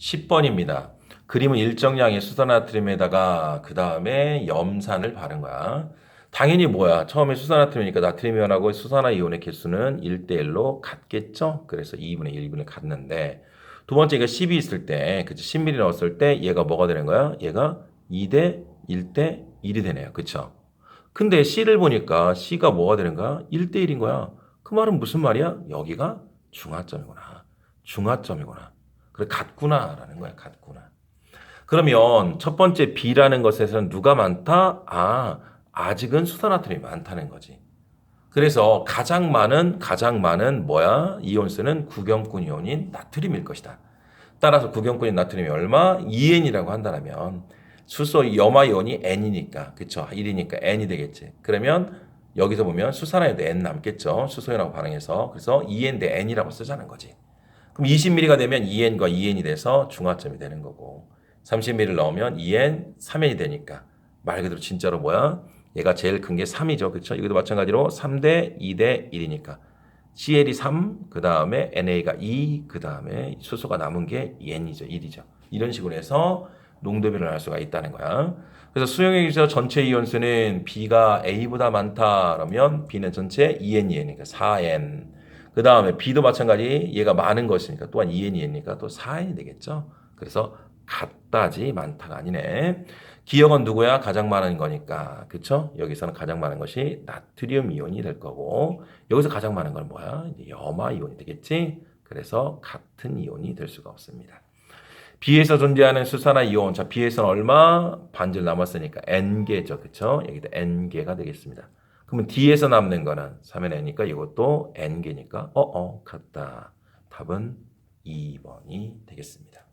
10번입니다. 그림은 일정량의 수산나트륨에다가 그 다음에 염산을 바른 거야. 당연히 뭐야? 처음에 수산나트륨이니까 나트륨이온하고 수산화 이온의 개수는 1대1로 같겠죠? 그래서 2분의 1, 2분의 같는데 두 번째 이거 10이 있을 때, 그치? 10ml 넣었을 때 얘가 뭐가 되는 거야? 얘가 2대 1대 1이 되네요. 그쵸? 근데 C를 보니까 C가 뭐가 되는 거야? 1대 1인 거야. 그 말은 무슨 말이야? 여기가 중화점이구나. 중화점이구나. 그래, 같구나라는 거야. 같구나. 그러면 첫 번째 B라는 것에서는 누가 많다? 아, 아직은 수산화트륨이 많다는 거지. 그래서 가장 많은 가장 많은 뭐야? 이온수는 구경꾼 이온인 나트륨일 것이다. 따라서 구경꾼인 나트륨이 얼마? 2N이라고 한다면 수소 염화 이온이 N이니까 그쵸? 1이니까 N이 되겠지. 그러면 여기서 보면 수산화에도 N 남겠죠. 수소연하고 반응해서 그래서 2N 대 N이라고 쓰자는 거지. 그럼 20ml가 되면 2N과 2N이 돼서 중화점이 되는 거고 30ml를 넣으면 2N, 3N이 되니까 말 그대로 진짜로 뭐야? 얘가 제일 큰 게 3이죠. 그렇죠? 이것도 마찬가지로 3대 2대 1이니까 CL이 3, 그 다음에 NA가 2, 그 다음에 수소가 남은 게 N이죠. 1이죠. 이런 식으로 해서 농도별을 할 수가 있다는 거야. 그래서 수용액에서 전체 이온수는 B가 A보다 많다 그러면 B는 전체 2N2N이니까 4N. 그 다음에 B도 마찬가지 얘가 많은 것이니까 또한 2N2N이니까 또 4N이 되겠죠. 그래서 같다지 많다가 아니네. 기억은 누구야? 가장 많은 거니까. 그쵸? 여기서는 가장 많은 것이 나트륨 이온이 될 거고, 여기서 가장 많은 건 뭐야? 염화 이온이 되겠지? 그래서 같은 이온이 될 수가 없습니다. B에서 존재하는 수산화 이온. 자, B에서는 얼마? 반절 남았으니까 N개죠. 그쵸? 여기도 N개가 되겠습니다. 그러면 D에서 남는 거는 3의 N이니까 이것도 N개니까, 어, 어, 같다. 답은 2번이 되겠습니다.